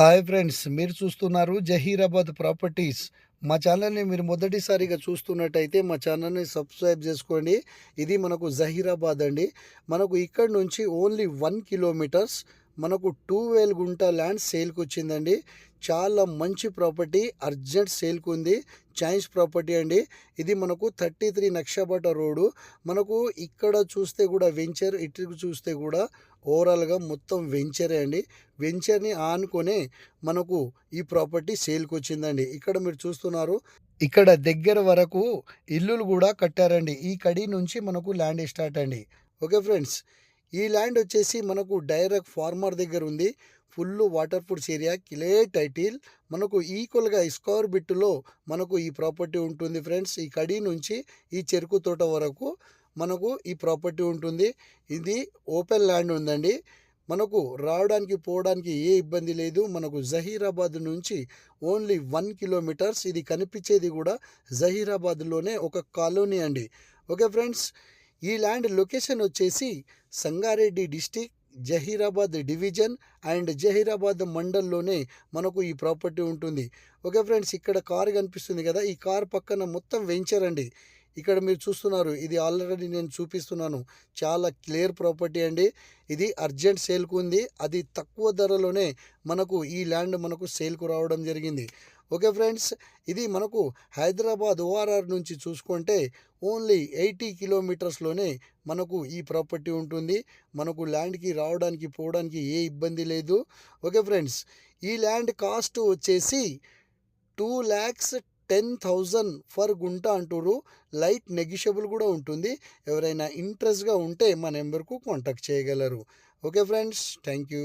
Hi friends మీరు చూస్తున్నారు Zaheerabad properties. మా ఛానల్ని మీరు మొదటిసారిగా చూస్తున్నట్టయితే మా ఛానల్ని సబ్స్క్రైబ్ చేసుకోండి. ఇది మనకు జహీరాబాద్ అండి. మనకు ఇక్కడ నుంచి ఓన్లీ వన్ కిలోమీటర్స్ మనకు టూ వేల గుంట ల్యాండ్ సేల్కి వచ్చిందండి. చాలా మంచి ప్రాపర్టీ అర్జెంట్ సేల్కి ఉంది. చైన్స్ ప్రాపర్టీ అండి. ఇది మనకు థర్టీ త్రీ నక్షాపట రోడ్డు. మనకు ఇక్కడ చూస్తే కూడా వెంచర్ ఇటు చూస్తే కూడా ఓవరాల్గా మొత్తం వెంచరే అండి. వెంచర్ని ఆనుకొనే మనకు ఈ ప్రాపర్టీ సేల్కి వచ్చిందండి. ఇక్కడ మీరు చూస్తున్నారు ఇక్కడ దగ్గర వరకు ఇల్లులు కూడా కట్టారండి. ఈ కడి నుంచి మనకు ల్యాండ్ స్టార్ట్ అండి. ఓకే ఫ్రెండ్స్ ఈ ల్యాండ్ వచ్చేసి మనకు డైరెక్ట్ ఫార్మర్ దగ్గర ఉంది. Full water proofs area clear title. మనకు ఈక్వల్గా స్క్వేర్ బిట్టులో మనకు ఈ ప్రాపర్టీ ఉంటుంది ఫ్రెండ్స్. ఈ కడి నుంచి ఈ చెరుకు తోట వరకు మనకు ఈ ప్రాపర్టీ ఉంటుంది. ఇది ఓపెన్ ల్యాండ్ ఉందండి. మనకు రావడానికి పోవడానికి ఏ ఇబ్బంది లేదు. మనకు జహీరాబాద్ నుంచి ఓన్లీ వన్ కిలోమీటర్స్. ఇది కనిపించేది కూడా జహీరాబాద్లోనే ఒక కాలనీ అండి. ఓకే ఫ్రెండ్స్ ఈ ల్యాండ్ లొకేషన్ వచ్చేసి Sangareddy district Zahirabad division and Zahirabad మండల్లోనే మనకు ఈ ప్రాపర్టీ ఉంటుంది. ఓకే ఫ్రెండ్స్ ఇక్కడ కార్ కనిపిస్తుంది కదా ఈ కార్ పక్కన మొత్తం వెంచర్ అండి. ఇక్కడ మీరు చూస్తున్నారు ఇది ఆల్రెడీ నేను చూపిస్తున్నాను. చాలా క్లియర్ ప్రాపర్టీ అండి. ఇది అర్జెంట్ సేల్కు ఉంది. అది తక్కువ ధరలోనే మనకు ఈ ల్యాండ్ మనకు సేల్కు రావడం జరిగింది. ఓకే ఫ్రెండ్స్ ఇది మనకు హైదరాబాద్ ఓఆర్ఆర్ నుంచి చూసుకుంటే ఓన్లీ ఎయిటీ కిలోమీటర్స్లోనే మనకు ఈ ప్రాపర్టీ ఉంటుంది. మనకు ల్యాండ్కి రావడానికి పోవడానికి ఏ ఇబ్బంది లేదు. ఓకే ఫ్రెండ్స్ ఈ ల్యాండ్ కాస్ట్ వచ్చేసి two lakhs ten thousand for గుంట అంటారు లైట్ నెగిషియబుల్ కూడా ఉంటుంది. ఎవరైనా ఇంట్రెస్ట్గా ఉంటే మా నెంబర్కు కాంటాక్ట్ చేయగలరు. Okay friends thank you